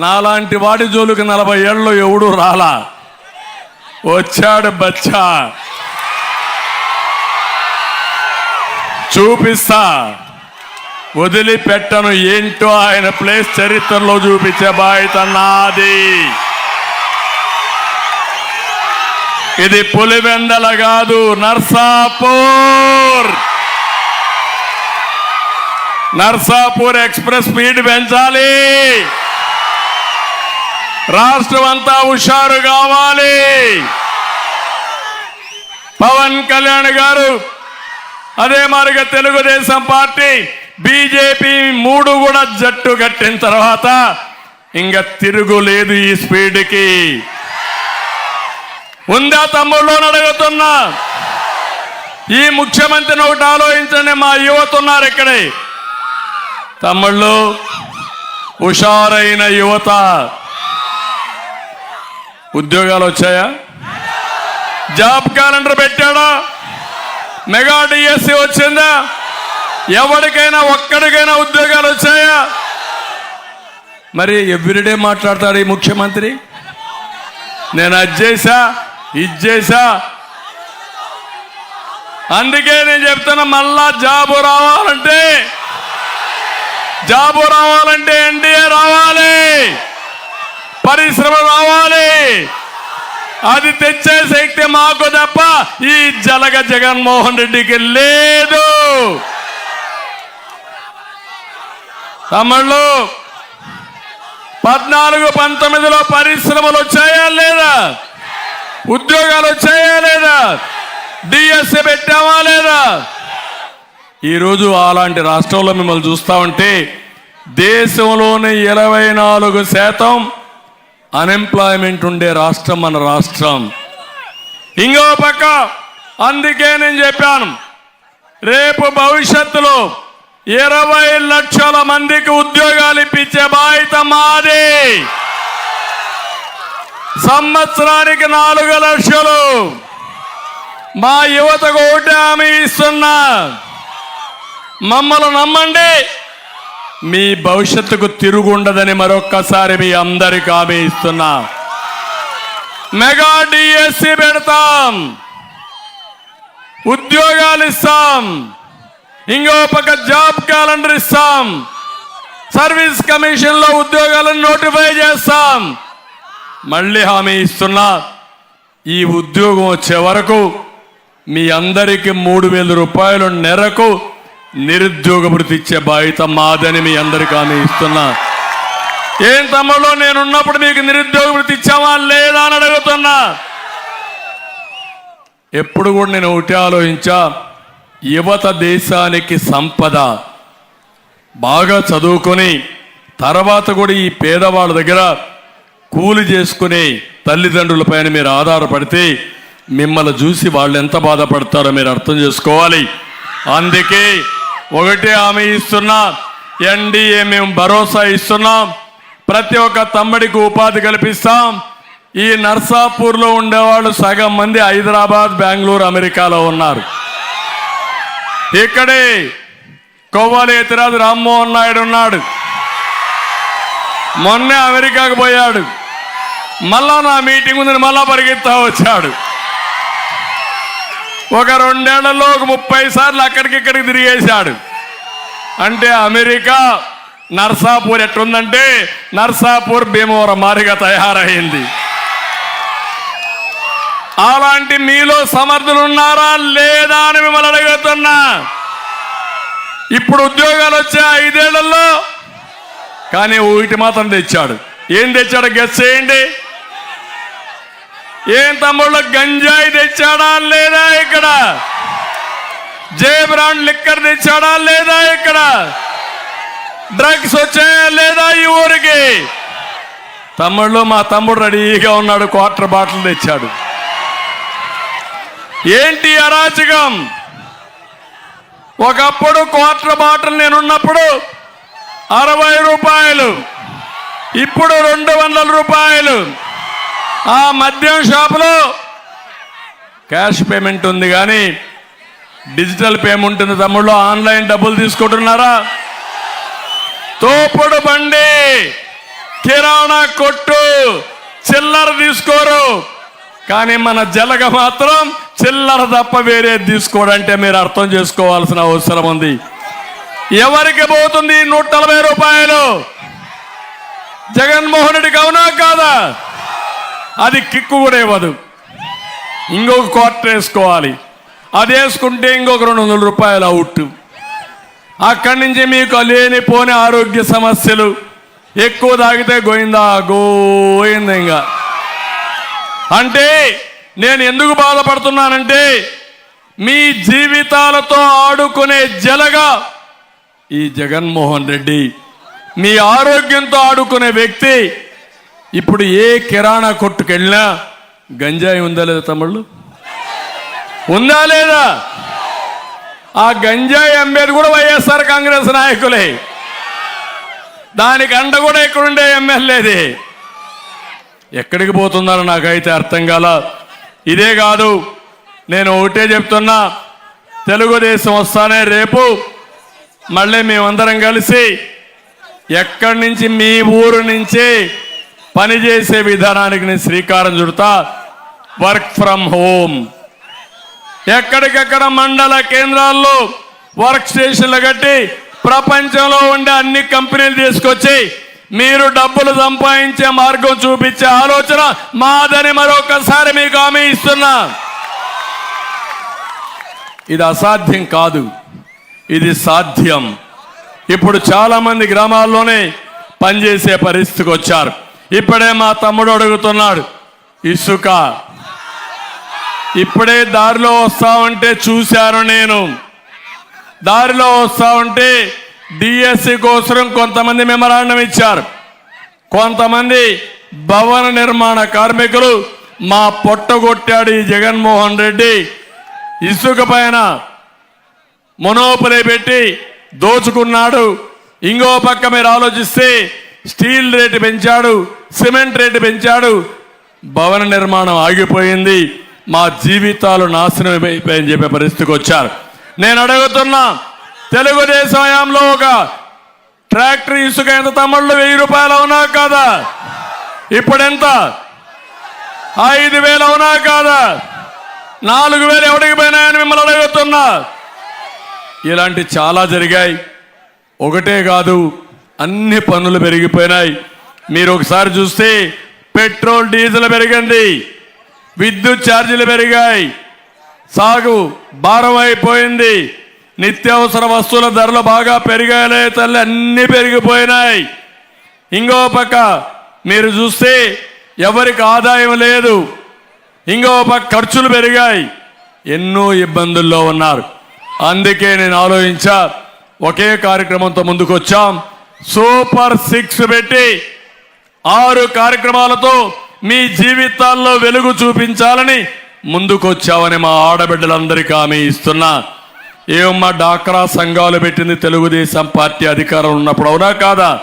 నాలాంటి వాడి జోలికి నలభై ఏళ్ళు ఎవడు రాలా. వచ్చాడు బచ్చా. చూపిస్తా. వదిలిపెట్టను ఏంటో ఆయన ప్లేస్ చరిత్రలో చూపించే బాధ్యత నాది. ఇది పులివెందల కాదు నర్సాపూర్. నర్సాపూర్ ఎక్స్ప్రెస్ స్పీడ్ పెంచాలి. రాష్ట్రం అంతా హుషారు కావాలి. పవన్ కళ్యాణ్ గారు అదే మరిగా తెలుగుదేశం పార్టీ బీజేపీ మూడు కూడా జట్టు కట్టిన తర్వాత ఇంకా తిరుగులేదు ఈ స్పీడ్కి. ఉందా తమ్ముళ్ళు అడుగుతున్నా. ఈ ముఖ్యమంత్రిని ఒకటి ఆలోచించండి మా యువత ఉన్నారు ఇక్కడే. తమ్ముళ్ళు హుషారైన యువత. ఉద్యోగాలు వచ్చాయా? జాబ్ క్యాలెండర్ పెట్టాడా? మెగా డిఎస్సి వచ్చిందా? ఎవరికైనా ఒక్కడికైనా ఉద్యోగాలు వచ్చాయా? మరి ఎవ్రీడే మాట్లాడతాడు ఈ ముఖ్యమంత్రి. నేను అది చేశా ఇది చేశా అందుకే నేను చెప్తున్నా మళ్ళా జాబు రావాలంటే జాబు రావాలంటే ఎన్డీఏ రావాలి. పరిశ్రమ రావాలి అది తెచ్చే శక్తి మాకు తప్ప ఈ జలగ జగన్మోహన్ రెడ్డికి లేదు. తమ్ముళ్ళు పద్నాలుగు పంతొమ్మిదిలో పరిశ్రమలు వచ్చాయా లేదా? ఉద్యోగాలు వచ్చాయా లేదా? డిఎస్సి పెట్టామా లేదా? ఈరోజు అలాంటి రాష్ట్రంలో మిమ్మల్ని చూస్తా ఉంటే దేశంలోని ఇరవై నాలుగు శాతం అన్ఎంప్లాయ్మెంట్ ఉండే రాష్ట్రం మన రాష్ట్రం. ఇంకో పక్క అందుకే నేను చెప్పాను రేపు భవిష్యత్తులో ఇరవై లక్షల మందికి ఉద్యోగాలు ఇప్పించే బాధ్యత మాది. సంవత్సరానికి నాలుగు లక్షలు. మా యువతకు ఒకటి హామీ ఇస్తున్నా. మమ్మల్ని నమ్మండి. మీ భవిష్యత్తుకు తిరుగుండదని మరొక్కసారి మీ అందరికి హామీ ఇస్తున్నా. మెగా డిఎస్సి పెడతాం. ఉద్యోగాలు ఇస్తాం. ఇంకో పక్క జాబ్ క్యాలెండర్ ఇస్తాం. సర్వీస్ కమిషన్లో ఉద్యోగాలను నోటిఫై చేస్తాం. మళ్ళీ హామీ ఇస్తున్నా. ఈ ఉద్యోగం వచ్చే వరకు మీ అందరికీ మూడు వేల రూపాయలు నెరకు నిరుద్యోగ భృతి ఇచ్చే బాధ్యత మాదని మీ అందరికీ ఆమె ఇస్తున్నా. ఏం తమ్ముళ్ళు నేనున్నప్పుడు మీకు నిరుద్యోగ భృతి ఇచ్చావా లేదా అని అడుగుతున్నా. ఎప్పుడు కూడా నేను ఒకటి ఆలోచించా యువత దేశానికి సంపద. బాగా చదువుకొని తర్వాత కూడా ఈ పేదవాళ్ళ దగ్గర కూలి చేసుకునే తల్లిదండ్రులపైన మీరు ఆధారపడితే మిమ్మల్ని చూసి వాళ్ళు ఎంత బాధపడతారో మీరు అర్థం చేసుకోవాలి. అందుకే ఒకటే హామీ ఇస్తున్నా. ఎన్డీఏ మేము భరోసా ఇస్తున్నాం. ప్రతి ఒక్క తమ్ముడికి ఉపాధి కల్పిస్తాం. ఈ నర్సాపూర్లో ఉండేవాళ్ళు సగం మంది హైదరాబాద్ బెంగళూరు అమెరికాలో ఉన్నారు. ఇక్కడే కొవ్వాలి ఎతిరాజు రామ్మోహన్ నాయుడు ఉన్నాడు. మొన్నే అమెరికాకు పోయాడు. మళ్ళా నా మీటింగ్ ఉందని మళ్ళా పరిగెత్తా వచ్చాడు. ఒక రెండేళ్ళలో ఒక ముప్పై సార్లు అక్కడికి ఇక్కడికి తిరిగేశాడు. అంటే అమెరికా నర్సాపూర్ ఎట్లుందంటే నర్సాపూర్ భీమవరం మారిగా తయారైంది. అలాంటి మీలో సమర్థులు ఉన్నారా లేదా అని మిమ్మల్ని అడుగుతున్నా. ఇప్పుడు ఉద్యోగాలు వచ్చే ఐదేళ్ళలో కానీ వీటి మాత్రం తెచ్చాడు. ఏం తెచ్చాడు గెస్ చేయండి. ఏం తమ్ముళ్ళు గంజాయి తెచ్చాడా లేదా ఇక్కడ? జే బ్రాండ్ లిక్కర్ తెచ్చాడా లేదా ఇక్కడ? డ్రగ్స్ వచ్చాయా లేదా ఈ ఊరికి? తమ్ముళ్ళు మా తమ్ముడు రెడీగా ఉన్నాడు క్వార్టర్ బాటిల్ తెచ్చాడు. ఏంటి అరాచకం? ఒకప్పుడు క్వార్టర్ బాటిల్ నేనున్నప్పుడు అరవై రూపాయలు ఇప్పుడు రెండు వందల రూపాయలు. ఆ మద్యం షాపులో క్యాష్ పేమెంట్ ఉంది కానీ డిజిటల్ పేమెంట్ ఉంది తమ్ముళ్ళు. ఆన్లైన్ డబ్బులు తీసుకుంటున్నారా? తోపుడు బండి కిరాణా కొట్టు చిల్లర తీసుకోరు. కానీ మన జలగ మాత్రం చిల్లర తప్ప వేరే తీసుకోడంటే మీరు అర్థం చేసుకోవాల్సిన అవసరం ఉంది. ఎవరికి పోతుంది నూట నలభై రూపాయలు? జగన్మోహన్ రెడ్డికి అవునా కాదా? అది కిక్కు కూడా ఇవ్వదు. ఇంకొక క్వార్టర్ వేసుకోవాలి. అది వేసుకుంటే ఇంకొక రెండు వందల రూపాయలు అవుట్ అక్కడి నుంచి మీకు లేనిపోని ఆరోగ్య సమస్యలు ఎక్కువ తాగితే గోయిందా? గోయింది ఇంకా. అంటే నేను ఎందుకు బాధపడుతున్నానంటే మీ జీవితాలతో ఆడుకునే జలగా ఈ జగన్మోహన్ రెడ్డి. మీ ఆరోగ్యంతో ఆడుకునే వ్యక్తి ఇప్పుడు ఏ కిరాణా కొట్టుకెళ్ళినా గంజాయి ఉందా లేదా తమ్ముళ్ళు? ఉందా లేదా? ఆ గంజాయి అమ్మేది కూడా వైఎస్ఆర్ కాంగ్రెస్ నాయకులే. దానికి అండ కూడా ఇక్కడుండే ఎమ్మెల్యేది. ఎక్కడికి పోతున్నారో నాకైతే అర్థం కాల. ఇదే కాదు నేను ఒకటే చెప్తున్నా తెలుగుదేశం వస్తానే రేపు మళ్ళీ మేమందరం కలిసి ఎక్కడి నుంచి మీ ఊరు నుంచి పనిచేసే విధానానికి నేను శ్రీకారం చుడతా. వర్క్ ఫ్రమ్ హోమ్ ఎక్కడికెక్కడ మండల కేంద్రాల్లో వర్క్ స్టేషన్లు కట్టి ప్రపంచంలో ఉండే అన్ని కంపెనీలు తీసుకొచ్చి మీరు డబ్బులు సంపాదించే మార్గం చూపించే ఆలోచన మాదని మరొకసారి మీకు హామీ ఇస్తున్నా. ఇది అసాధ్యం కాదు. ఇది సాధ్యం. ఇప్పుడు చాలామంది గ్రామాల్లోనే పనిచేసే పరిస్థితికి వచ్చారు. ఇప్పుడే మా తమ్ముడు అడుగుతున్నాడు ఇసుక ఇప్పుడే దారిలో వస్తా ఉంటే చూశాను నేను. దారిలో వస్తా ఉంటే డిఎస్సి కోసం కొంతమంది మెమరాండం ఇచ్చారు. కొంతమంది భవన నిర్మాణ కార్మికులు మా పొట్టగొట్టాడు ఈ జగన్మోహన్ రెడ్డి. ఇసుక పైన మొనోపలి పెట్టి దోచుకున్నాడు. ఇంకో పక్క మీరు ఆలోచిస్తే స్టీల్ రేటు పెంచాడు. సిమెంట్ రేటు పెంచాడు. భవన నిర్మాణం ఆగిపోయింది. మా జీవితాలు నాశనం అయిపోయని చెప్పే పరిస్థితికి వచ్చారు. నేను అడుగుతున్నా తెలుగుదేశం హయాంలో ఒక ట్రాక్టర్ ఇసుక ఎంత? తమ్ముళ్ళు వెయ్యి రూపాయలు అవునా కాదా? ఇప్పుడెంత? ఐదు వేలు అవునా కాదా? నాలుగు వేలు ఎవడికి పోయినాయని మిమ్మల్ని అడుగుతున్నా. ఇలాంటి చాలా జరిగాయి. ఒకటే కాదు అన్ని పనులు పెరిగిపోయినాయి. మీరు ఒకసారి చూస్తే పెట్రోల్ డీజిల్ పెరిగింది. విద్యుత్ ఛార్జీలు పెరిగాయి. సాగు భారం అయిపోయింది నిత్యావసర వస్తువుల ధరలు బాగా పెరిగాయలే తల్లి అన్నీ పెరిగిపోయినాయి. ఇంకో పక్క మీరు చూస్తే ఎవరికి ఆదాయం లేదు. ఇంకో పక్క ఖర్చులు పెరిగాయి. ఎన్నో ఇబ్బందుల్లో ఉన్నారు. అందుకే నేను ఆలోచించా ఒకే కార్యక్రమంతో ముందుకు వచ్చాం సూపర్ సిక్స్ పెట్టి ఆరు కార్యక్రమాలతో మీ జీవితాల్లో వెలుగు చూపించాలని ముందుకొచ్చావని మా ఆడబిడ్డలందరికీ హామీ ఇస్తున్నా. ఏమమ్మా డాక్రా సంఘాలు పెట్టింది తెలుగుదేశం పార్టీ అధికారం ఉన్నప్పుడు అవునా కాదా?